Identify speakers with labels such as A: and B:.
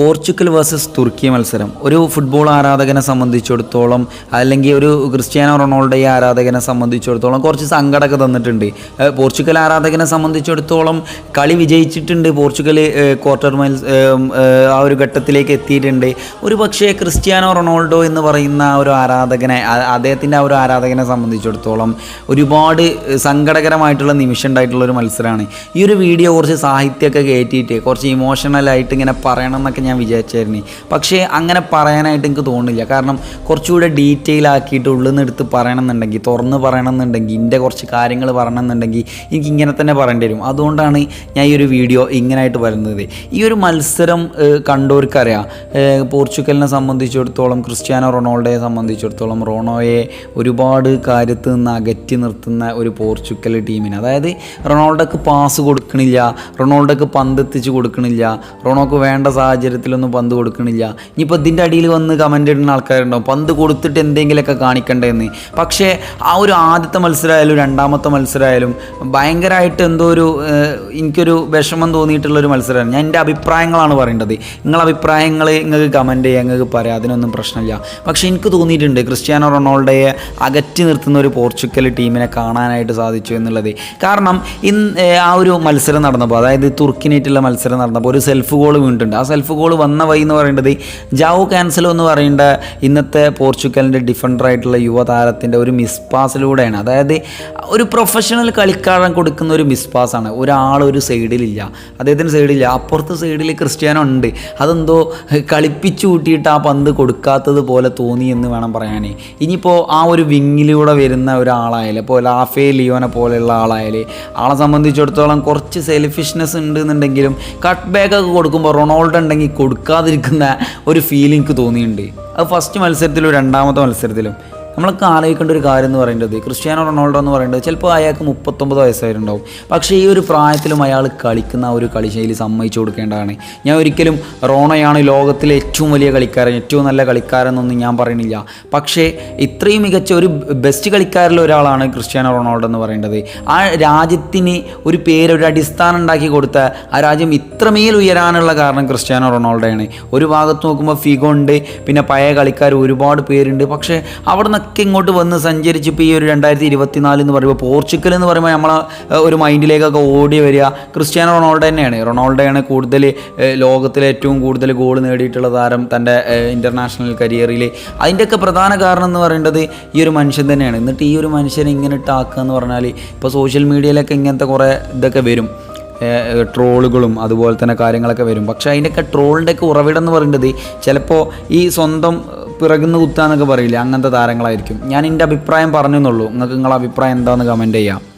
A: Portugal versus തുർക്കി മത്സരം. ഒരു football ആരാധകനെ സംബന്ധിച്ചിടത്തോളം അല്ലെങ്കിൽ ഒരു ക്രിസ്ത്യാനോ റൊണാൾഡോയെ ആരാധകനെ സംബന്ധിച്ചിടത്തോളം കുറച്ച് സങ്കടമൊക്കെ തന്നിട്ടുണ്ട്. പോർച്ചുഗൽ ആരാധകനെ സംബന്ധിച്ചിടത്തോളം കളി വിജയിച്ചിട്ടുണ്ട്. പോർച്ചുഗൽ ക്വാർട്ടർ ഏഹ് ആ ഒരു ഘട്ടത്തിലേക്ക് എത്തിയിട്ടുണ്ട്. ഒരു പക്ഷേ ക്രിസ്ത്യാനോ റൊണാൾഡോ എന്ന് പറയുന്ന ആ ഒരു ആരാധകനെ അദ്ദേഹത്തിന്റെ ആ ഒരു ആരാധകനെ സംബന്ധിച്ചിടത്തോളം ഒരുപാട് സങ്കടകരമായിട്ടുള്ള നിമിഷം ഉണ്ടായിട്ടുള്ള ഒരു മത്സരമാണ്. ഈ ഒരു വീഡിയോ കുറച്ച് സാഹിത്യമൊക്കെ കയറ്റിയിട്ട് കുറച്ച് ഇമോഷണലായിട്ട് ഇങ്ങനെ പറയണം എന്നൊക്കെ ഞാൻ വിചാരിച്ചായിരുന്നു. പക്ഷേ അങ്ങനെ പറയാനായിട്ട് എനിക്ക് തോന്നുന്നില്ല. കാരണം കുറച്ചുകൂടെ ഡീറ്റെയിൽ ആക്കിയിട്ട് ഉള്ളിൽ നിന്ന് എടുത്ത് പറയണമെന്നുണ്ടെങ്കിൽ തുറന്ന് പറയണമെന്നുണ്ടെങ്കിൽ എന്റെ കുറച്ച് കാര്യങ്ങൾ പറയണമെന്നുണ്ടെങ്കിൽ എനിക്ക് ഇങ്ങനെ തന്നെ പറയേണ്ടി വരും. അതുകൊണ്ടാണ് ഞാൻ ഈ ഒരു വീഡിയോ ഇങ്ങനെയായിട്ട് വരുന്നത്. ഈ ഒരു മത്സരം കണ്ടവർക്കറിയാം. പോർച്ചുഗലിനെ സംബന്ധിച്ചിടത്തോളം ക്രിസ്ത്യാനോ റൊണാൾഡോയെ സംബന്ധിച്ചിടത്തോളം റോണോയെ ഒരുപാട് കാര്യത്തിൽ നിന്ന് അകറ്റി നിർത്തുന്ന ഒരു പോർച്ചുഗൽ ടീമിന്. അതായത് റൊണാൾഡോക്ക് പാസ് കൊടുക്കണില്ല. റൊണാൾഡോക്ക് പന്ത് എത്തിച്ച് കൊടുക്കണില്ല. റൊണോക്ക് വേണ്ട സാഹചര്യത്തിലൊന്നും പന്ത് കൊടുക്കണില്ല. ഇനിയിപ്പോൾ ഇതിന്റെ അടിയിൽ വന്ന് കമന്റ് ഇടുന്ന ആൾക്കാരുണ്ടാവും പന്ത് കൊടുത്തിട്ട് എന്തെങ്കിലുമൊക്കെ കാണിക്കണ്ടേന്ന്. പക്ഷേ ആ ഒരു ആദ്യത്തെ മത്സരമായാലും രണ്ടാമത്തെ മത്സരമായാലും ഭയങ്കരമായിട്ട് എന്തോ ഒരു എനിക്കൊരു വിഷമം തോന്നിയിട്ടുള്ളൊരു മത്സരമാണ്. ഞാൻ എന്റെ അഭിപ്രായങ്ങളാണ് പറയേണ്ടത്. നിങ്ങളെ അഭിപ്രായങ്ങൾ നിങ്ങൾക്ക് കമന്റ് ചെയ്യുക നിങ്ങൾക്ക് പറയാം. അതിനൊന്നും പ്രശ്നമില്ല. പക്ഷേ എനിക്ക് തോന്നിയിട്ടുണ്ട് ക്രിസ്ത്യാനോ റൊണാൾഡോയെ അകറ്റി നിർത്തുന്ന ഒരു പോർച്ചുഗൽ ടീമിനെ കാണാനായിട്ട് സാധിച്ചു എന്നുള്ളത്. കാരണം ഇന്ന് ആ ഒരു മത്സരം നടന്നപ്പോൾ അതായത് തുർക്കിനായിട്ടുള്ള മത്സരം നടന്നപ്പോൾ ഒരു സെൽഫ് ഗോൾ വീണിട്ടുണ്ട്. ആ സെൽഫ് ഗോൾ വന്ന വഴി എന്ന് പറയുന്നത് ജാവു ക്യാൻസലോ എന്ന് പറയേണ്ട ഇന്നത്തെ പോർച്ചുഗലിന്റെ ഡിഫൻഡറായിട്ടുള്ള യുവതാരത്തിന്റെ ഒരു മിസ് പാസിലൂടെയാണ് അതായത് ഒരു പ്രൊഫഷണൽ കളിക്കാരൻ കൊടുക്കുന്ന ഒരു മിസ് പാസ്സാണ് ഒരാൾ ഒരു സൈഡിലില്ല അദ്ദേഹത്തിന് സൈഡിലില്ല അപ്പുറത്തെ സൈഡിൽ ക്രിസ്ത്യാനോ ഉണ്ട്. അതെന്തോ കളിപ്പിച്ചു കൂട്ടിയിട്ട് ആ പന്ത് കൊടുക്കാത്തത് പോലെ തോന്നി എന്ന് വേണം പറയാൻ ഇനിയിപ്പോൾ ആ ഒരു വിങ്ങിലൂടെ വരുന്ന ഒരാളായാലും ഇപ്പോൾ ലാഫേ ലിയോനെ പോലെയുള്ള ആളായാലും ആളെ സംബന്ധിച്ചിടത്തോളം കുറച്ച് സെൽഫിഷ്നെസ് ഉണ്ട് എന്നുണ്ടെങ്കിലും കട്ട് ബാക്ക് ഒക്കെ കൊടുക്കുമ്പോൾ റൊണാൾഡോ ഉണ്ടെങ്കിൽ കൊടുക്കാതിരിക്കുന്ന ഒരു ഫീൽ എനിക്ക് തോന്നിയിട്ടുണ്ട്. അത് ഫസ്റ്റ് മത്സരത്തിലും രണ്ടാമത്തെ മത്സരത്തിലും. നമ്മളൊക്കെ ആലോചിക്കേണ്ട ഒരു കാര്യം എന്ന് പറയുന്നത് ക്രിസ്ത്യാനോ റൊണാൾഡോ എന്ന് പറയുന്നത് ചിലപ്പോൾ അയാൾക്ക് മുപ്പത്തൊമ്പത് വയസ്സായിട്ടുണ്ടാവും. പക്ഷേ ഈ ഒരു പ്രായത്തിലും അയാൾ കളിക്കുന്ന ആ ഒരു കളിശൈലി സമ്മതിച്ചു കൊടുക്കേണ്ടതാണ്. ഞാൻ ഒരിക്കലും റോണയാണ് ലോകത്തിലെ ഏറ്റവും വലിയ കളിക്കാരൻ ഏറ്റവും നല്ല കളിക്കാരൻ എന്നൊന്നും ഞാൻ പറയണില്ല പക്ഷേ ഇത്രയും മികച്ച ഒരു ബെസ്റ്റ് കളിക്കാരിൽ ഒരാളാണ് ക്രിസ്ത്യാനോ റൊണാൾഡോ എന്ന് പറയേണ്ടത് ആ രാജ്യത്തിന് ഒരു പേര് ഒരു അടിസ്ഥാനം ഉണ്ടാക്കി കൊടുത്ത ആ രാജ്യം ഇത്രമേൽ ഉയരാനുള്ള കാരണം ക്രിസ്ത്യാനോ റൊണാൾഡോയാണ്. ഒരു ഭാഗത്ത് നോക്കുമ്പോൾ ഫിഗോ ഉണ്ട് പിന്നെ പഴയ കളിക്കാർ ഒരുപാട് പേരുണ്ട്. പക്ഷേ അവിടെ നിന്നൊക്കെ ഇങ്ങോട്ട് വന്ന് സഞ്ചരിച്ച് ഇപ്പോൾ ഈ ഒരു രണ്ടായിരത്തി ഇരുപത്തിനാല് എന്ന് പറയുമ്പോൾ പോർച്ചുഗൽ എന്ന് പറയുമ്പോൾ നമ്മളെ ഒരു മൈൻഡിലേക്കൊക്കെ ഓടി വരിക. ക്രിസ്ത്യാനോ റൊണാൾഡോ തന്നെയാണ്. റൊണാൾഡോയാണ് കൂടുതൽ ലോകത്തിലെ ഏറ്റവും കൂടുതൽ ഗോൾ നേടിയിട്ടുള്ള താരം തന്റെ ഇന്റർനാഷണൽ കരിയറിൽ അതിന്റെയൊക്കെ പ്രധാന കാരണം എന്ന് പറയേണ്ടത് ഈ ഒരു മനുഷ്യൻ തന്നെയാണ്. എന്നിട്ട് ഈ ഒരു മനുഷ്യനെ ഇങ്ങനെ ഇട്ടാക്കുക എന്ന് പറഞ്ഞാൽ ഇപ്പോൾ സോഷ്യൽ മീഡിയയിലൊക്കെ ഇങ്ങനത്തെ കുറേ ഇതൊക്കെ വരും. ട്രോളുകളും അതുപോലെ തന്നെ കാര്യങ്ങളൊക്കെ വരും. പക്ഷേ അതിന്റെയൊക്കെ ട്രോളിന്റെയൊക്കെ ഉറവിടം എന്ന് പറയുന്നത് ചിലപ്പോൾ ഈ സ്വന്തം പിറകുന്ന കുത്താന്നൊക്കെ പറയില്ല? അങ്ങനത്തെ താരങ്ങളായിരിക്കും. ഞാൻ എന്റെ അഭിപ്രായം പറഞ്ഞു എന്നുള്ളൂ നിങ്ങൾക്ക് നിങ്ങളുടെ അഭിപ്രായം എന്താണെന്ന് കമന്റ് ചെയ്യാം.